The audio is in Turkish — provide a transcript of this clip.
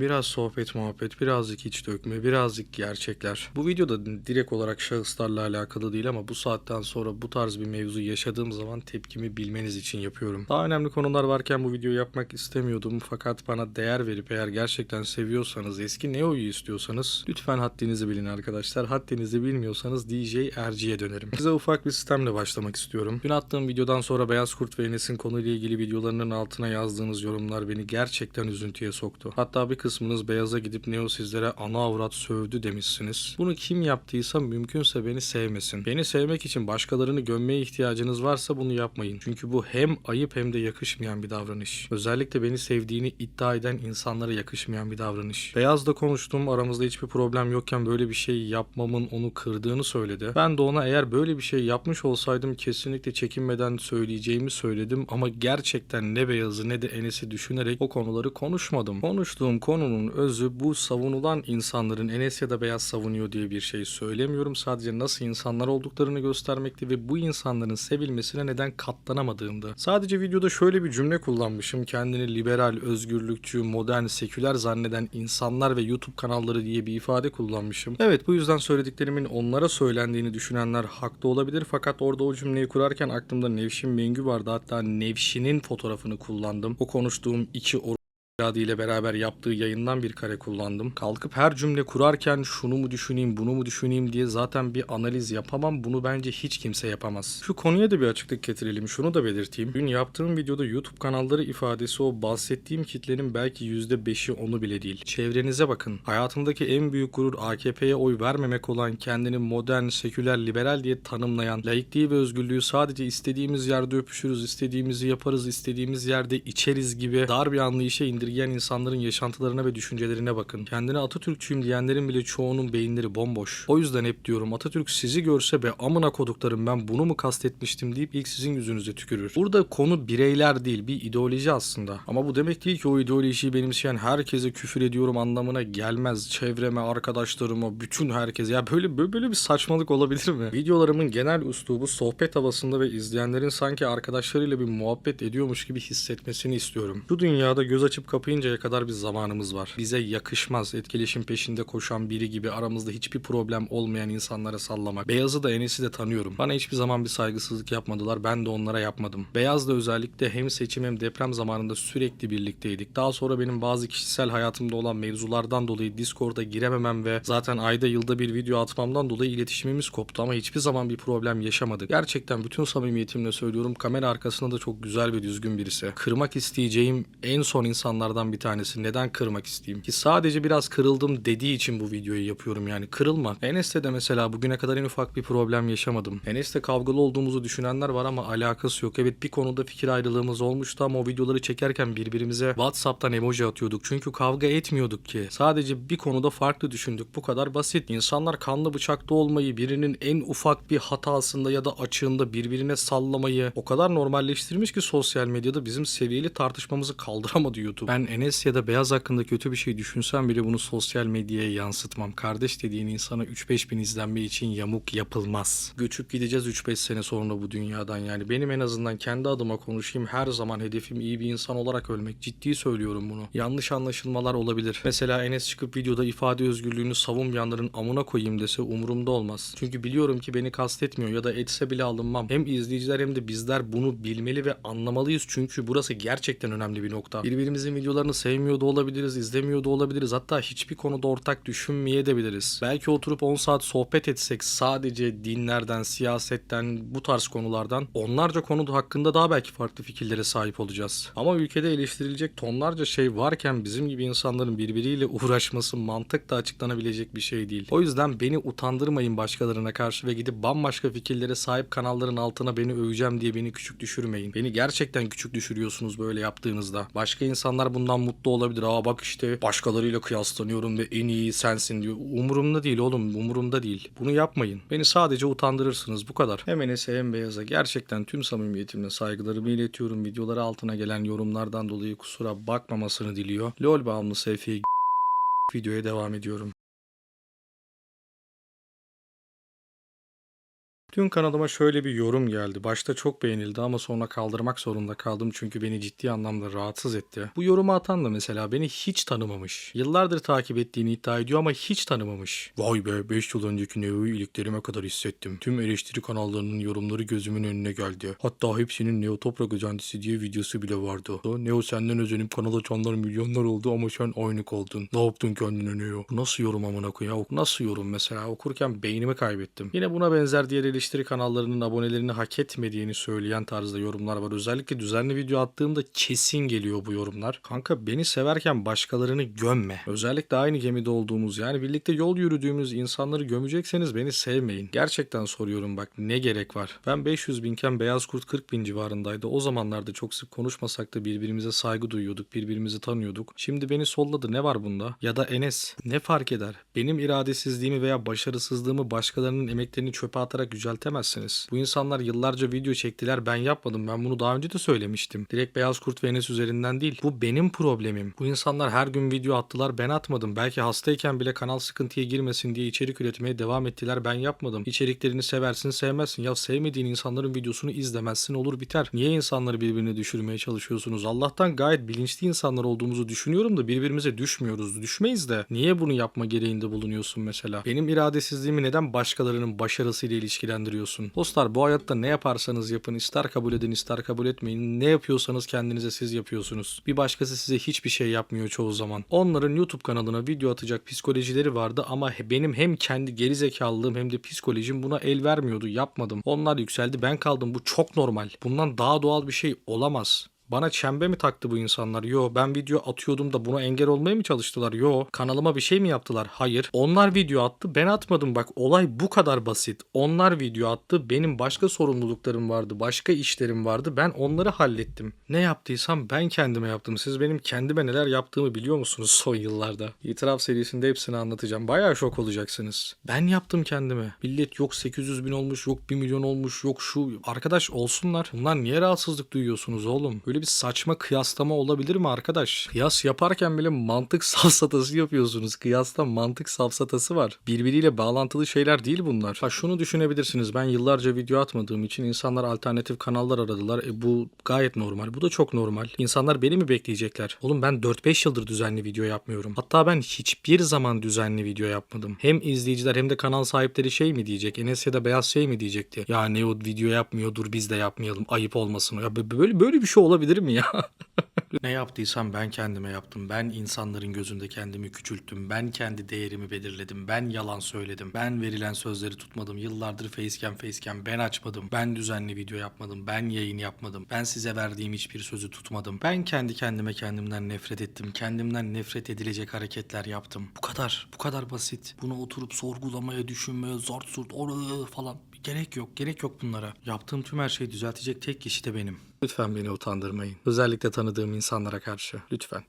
Biraz sohbet muhabbet, birazcık iç dökme, birazcık gerçekler. Bu videoda direkt olarak şahıslarla alakalı değil ama bu saatten sonra bu tarz bir mevzu yaşadığım zaman tepkimi bilmeniz için yapıyorum. Daha önemli konular varken bu videoyu yapmak istemiyordum fakat bana değer verip eğer gerçekten seviyorsanız, eski Neo'yu istiyorsanız lütfen haddinizi bilin arkadaşlar. Haddinizi bilmiyorsanız DJ Erci'ye dönerim. Size ufak bir sistemle başlamak istiyorum. Dün attığım videodan sonra Beyaz Kurt ve Enes'in konuyla ilgili videolarının altına yazdığınız yorumlar beni gerçekten üzüntüye soktu. Hatta bir kısmınız Beyaz'a gidip Neo sizlere ana avrat sövdü demişsiniz. Bunu kim yaptıysa mümkünse beni sevmesin. Beni sevmek için başkalarını gömmeye ihtiyacınız varsa bunu yapmayın. Çünkü bu hem ayıp hem de yakışmayan bir davranış. Özellikle beni sevdiğini iddia eden insanlara yakışmayan bir davranış. Beyaz'la konuştum. Aramızda hiçbir problem yokken böyle bir şey yapmamın onu kırdığını söyledi. Ben de ona eğer böyle bir şey yapmış olsaydım kesinlikle çekinmeden söyleyeceğimi söyledim ama gerçekten ne Beyaz'ı ne de Enes'i düşünerek o konuları konuşmadım. Konuştuğum konunun özü bu savunulan insanların Enes ya da Beyaz savunuyor diye bir şey söylemiyorum. Sadece nasıl insanlar olduklarını göstermekti ve bu insanların sevilmesine neden katlanamadığımdı. Sadece videoda şöyle bir cümle kullanmışım. Kendini liberal, özgürlükçü, modern, seküler zanneden insanlar ve YouTube kanalları diye bir ifade kullanmışım. Evet bu yüzden söylediklerimin onlara söylendiğini düşünenler haklı olabilir fakat orada o cümleyi kurarken aklımda Nevşin Mengü vardı. Hatta Nevşin'in fotoğrafını kullandım. O konuştuğum iki Radi ile beraber yaptığı yayından bir kare kullandım. Kalkıp her cümle kurarken şunu mu düşüneyim, bunu mu düşüneyim diye zaten bir analiz yapamam. Bunu bence hiç kimse yapamaz. Şu konuya da bir açıklık getirelim. Şunu da belirteyim. Dün yaptığım videoda YouTube kanalları ifadesi o bahsettiğim kitlenin belki %5'i onu bile değil. Çevrenize bakın. Hayatımdaki en büyük gurur AKP'ye oy vermemek olan kendini modern, seküler, liberal diye tanımlayan, laikliği ve özgürlüğü sadece istediğimiz yerde öpüşürüz, istediğimizi yaparız, istediğimiz yerde içeriz gibi dar bir anlayışa indirgeyen insanların yaşantılarına ve düşüncelerine bakın. Kendine Atatürkçüyüm diyenlerin bile çoğunun beyinleri bomboş. O yüzden hep diyorum Atatürk sizi görse be amına koduklarım ben bunu mu kastetmiştim deyip ilk sizin yüzünüze tükürür. Burada konu bireyler değil bir ideoloji aslında. Ama bu demek değil ki o ideolojiyi benimseyen herkese küfür ediyorum anlamına gelmez. Çevreme, arkadaşlarıma, bütün herkese. Ya böyle böyle, bir saçmalık olabilir mi? Videolarımın genel üslubu sohbet havasında ve izleyenlerin sanki arkadaşlarıyla bir muhabbet ediyormuş gibi hissetmesini istiyorum. Bu dünyada göz açıp kapayıncaya kadar bir zamanımız var. Bize yakışmaz etkileşim peşinde koşan biri gibi aramızda hiçbir problem olmayan insanlara sallamak. Beyaz'ı da Enes'i de tanıyorum. Bana hiçbir zaman bir saygısızlık yapmadılar. Ben de onlara yapmadım. Beyaz'la özellikle hem seçim hem deprem zamanında sürekli birlikteydik. Daha sonra benim bazı kişisel hayatımda olan mevzulardan dolayı Discord'a girememem ve zaten ayda yılda bir video atmamdan dolayı iletişimimiz koptu ama hiçbir zaman bir problem yaşamadık. Gerçekten bütün samimiyetimle söylüyorum kamera arkasında da çok güzel ve düzgün birisi. Kırmak isteyeceğim en son insanlardan bir tanesi. Neden kırmak isteyeyim? Ki sadece biraz kırıldım dediği için bu videoyu yapıyorum yani. Kırılma. Enes'le de mesela bugüne kadar en ufak bir problem yaşamadım. Enes'le kavgalı olduğumuzu düşünenler var ama alakası yok. Evet bir konuda fikir ayrılığımız olmuştu ama o videoları çekerken birbirimize WhatsApp'tan emoji atıyorduk. Çünkü kavga etmiyorduk ki. Sadece bir konuda farklı düşündük. Bu kadar basit. İnsanlar kanlı bıçakta olmayı, birinin en ufak bir hatasında ya da açığında birbirine sallamayı o kadar normalleştirmiş ki sosyal medyada bizim seviyeli tartışmamızı kaldıramadı YouTube. Ben Enes ya da Beyaz hakkında kötü bir şey düşünsem bile bunu sosyal medyaya yansıtmam. Kardeş dediğin insana 3-5 bin izlenme için yamuk yapılmaz. Göçüp gideceğiz 3-5 sene sonra bu dünyadan yani. Benim en azından kendi adıma konuşayım. Her zaman hedefim iyi bir insan olarak ölmek. Ciddi söylüyorum bunu. Yanlış anlaşılmalar olabilir. Mesela Enes çıkıp videoda ifade özgürlüğünü savunmayanların amına koyayım dese umurumda olmaz. Çünkü biliyorum ki beni kastetmiyor ya da etse bile alınmam. Hem izleyiciler hem de bizler bunu bilmeli ve anlamalıyız. Çünkü burası gerçekten önemli bir nokta. Birbirimizin videolarını sevmiyor da olabiliriz, izlemiyor da olabiliriz. Hatta hiçbir konuda ortak düşünmeye de biliriz. Belki oturup 10 saat sohbet etsek sadece dinlerden, siyasetten, bu tarz konulardan onlarca konu hakkında daha belki farklı fikirlere sahip olacağız. Ama ülkede eleştirilecek tonlarca şey varken bizim gibi insanların birbiriyle uğraşması mantıkla açıklanabilecek bir şey değil. O yüzden beni utandırmayın başkalarına karşı ve gidip bambaşka fikirlere sahip kanalların altına beni öveceğim diye beni küçük düşürmeyin. Beni gerçekten küçük düşürüyorsunuz böyle yaptığınızda. Başka insanlar bundan mutlu olabilir. Aa bak işte başkalarıyla kıyaslanıyorum ve en iyi sensin diyor. Umurumda değil oğlum umurumda değil. Bunu yapmayın. Beni sadece utandırırsınız bu kadar. Hem Enes'e hem Beyaz'a gerçekten tüm samimiyetimle saygılarımı iletiyorum. Videoları altına gelen yorumlardan dolayı kusura bakmamasını diliyor. LOL bağımlısı Efe'yi videoya devam ediyorum. Dün kanalıma şöyle bir yorum geldi. Başta çok beğenildi ama sonra kaldırmak zorunda kaldım çünkü beni ciddi anlamda rahatsız etti. Bu yorumu atan da mesela beni hiç tanımamış. Yıllardır takip ettiğini iddia ediyor ama hiç tanımamış. Vay be 5 yıl önceki Neo'yu iliklerime kadar hissettim. Tüm eleştiri kanallarının yorumları gözümün önüne geldi. Hatta hepsinin Neo Toprak Özentisi diye videosu bile vardı. Neo senden özenip kanal açanlar milyonlar oldu ama sen aynık oldun. Ne yaptın kendine Neo? Nasıl yorum amına koyayım? Ya, Nasıl yorum mesela? Okurken beynimi kaybettim. Yine buna benzer diğer eleştiri kanallarının abonelerini hak etmediğini söyleyen tarzda yorumlar var. Özellikle düzenli video attığımda kesin geliyor bu yorumlar. Kanka beni severken başkalarını gömme. Özellikle aynı gemide olduğumuz yani birlikte yol yürüdüğümüz insanları gömecekseniz beni sevmeyin. Gerçekten soruyorum bak ne gerek var. Ben 500 binken Beyaz Kurt 40 bin civarındaydı. O zamanlarda çok sık konuşmasak da birbirimize saygı duyuyorduk. Birbirimizi tanıyorduk. Şimdi beni solladı ne var bunda? Ya da Enes ne fark eder? Benim iradesizliğimi veya başarısızlığımı başkalarının emeklerini çöpe atarak yüceltemezsiniz. Bu insanlar yıllarca video çektiler ben yapmadım. Ben bunu daha önce de söylemiştim. Direkt Beyaz Kurt ve Enes üzerinden değil. Bu benim problemim. Bu insanlar her gün video attılar ben atmadım. Belki hastayken bile kanal sıkıntıya girmesin diye içerik üretmeye devam ettiler ben yapmadım. İçeriklerini seversin sevmezsin. Ya sevmediğin insanların videosunu izlemezsin olur biter. Niye insanları birbirine düşürmeye çalışıyorsunuz? Allah'tan gayet bilinçli insanlar olduğumuzu düşünüyorum da birbirimize düşmüyoruz. Düşmeyiz de. Niye bunu yapma gereğinde bulunuyorsun mesela? Benim iradesizliğimi neden başkalarının başarısıyla ilişkilendiriyorsun? Dostlar bu hayatta ne yaparsanız yapın ister kabul edin ister kabul etmeyin. Ne yapıyorsanız kendinize siz yapıyorsunuz. Bir başkası size hiçbir şey yapmıyor çoğu zaman. Onların YouTube kanalına video atacak psikolojileri vardı ama benim hem kendi gerizekalılığım hem de psikolojim buna el vermiyordu. Yapmadım. Onlar yükseldi ben kaldım. Bu çok normal. Bundan daha doğal bir şey olamaz. Bana çembe mi taktı bu insanlar? Yo ben video atıyordum da buna engel olmaya mı çalıştılar? Yo kanalıma bir şey mi yaptılar? Hayır. Onlar video attı ben atmadım bak olay bu kadar basit. Onlar video attı benim başka sorumluluklarım vardı başka işlerim vardı ben onları hallettim. Ne yaptıysam ben kendime yaptım. Siz benim kendime neler yaptığımı biliyor musunuz son yıllarda? İtiraf serisinde hepsini anlatacağım. Bayağı şok olacaksınız. Ben yaptım kendime. Millet yok 800 bin olmuş yok 1 milyon olmuş yok şu. Arkadaş olsunlar. Bunlar niye rahatsızlık duyuyorsunuz oğlum? Böyle bir saçma kıyaslama olabilir mi arkadaş? Kıyas yaparken bile mantık safsatası yapıyorsunuz. Kıyasta mantık safsatası var. Birbiriyle bağlantılı şeyler değil bunlar. Ha şunu düşünebilirsiniz. Ben yıllarca video atmadığım için insanlar alternatif kanallar aradılar. E bu gayet normal. Bu da çok normal. İnsanlar beni mi bekleyecekler? Oğlum ben 4-5 yıldır düzenli video yapmıyorum. Hatta ben hiçbir zaman düzenli video yapmadım. Hem izleyiciler hem de kanal sahipleri şey mi diyecek? Enes ya da Beyaz şey mi diyecekti? Ya ne o video yapmıyordur biz de yapmayalım. Ayıp olmasın. Ya böyle böyle bir şey olabilir mi ya? ne yaptıysam ben kendime yaptım. Ben insanların gözünde kendimi küçülttüm. Ben kendi değerimi belirledim. Ben yalan söyledim. Ben verilen sözleri tutmadım. Yıllardır facecam facecam ben açmadım. Ben düzenli video yapmadım. Ben yayın yapmadım. Ben size verdiğim hiçbir sözü tutmadım. Ben kendi kendime kendimden nefret ettim. Kendimden nefret edilecek hareketler yaptım. Bu kadar. Bu kadar basit. Bunu oturup sorgulamaya, düşünmeye, zort surt falan Gerek yok, gerek yok bunlara. Yaptığım tüm her şeyi düzeltecek tek kişi de benim. Lütfen beni utandırmayın. Özellikle tanıdığım insanlara karşı. Lütfen.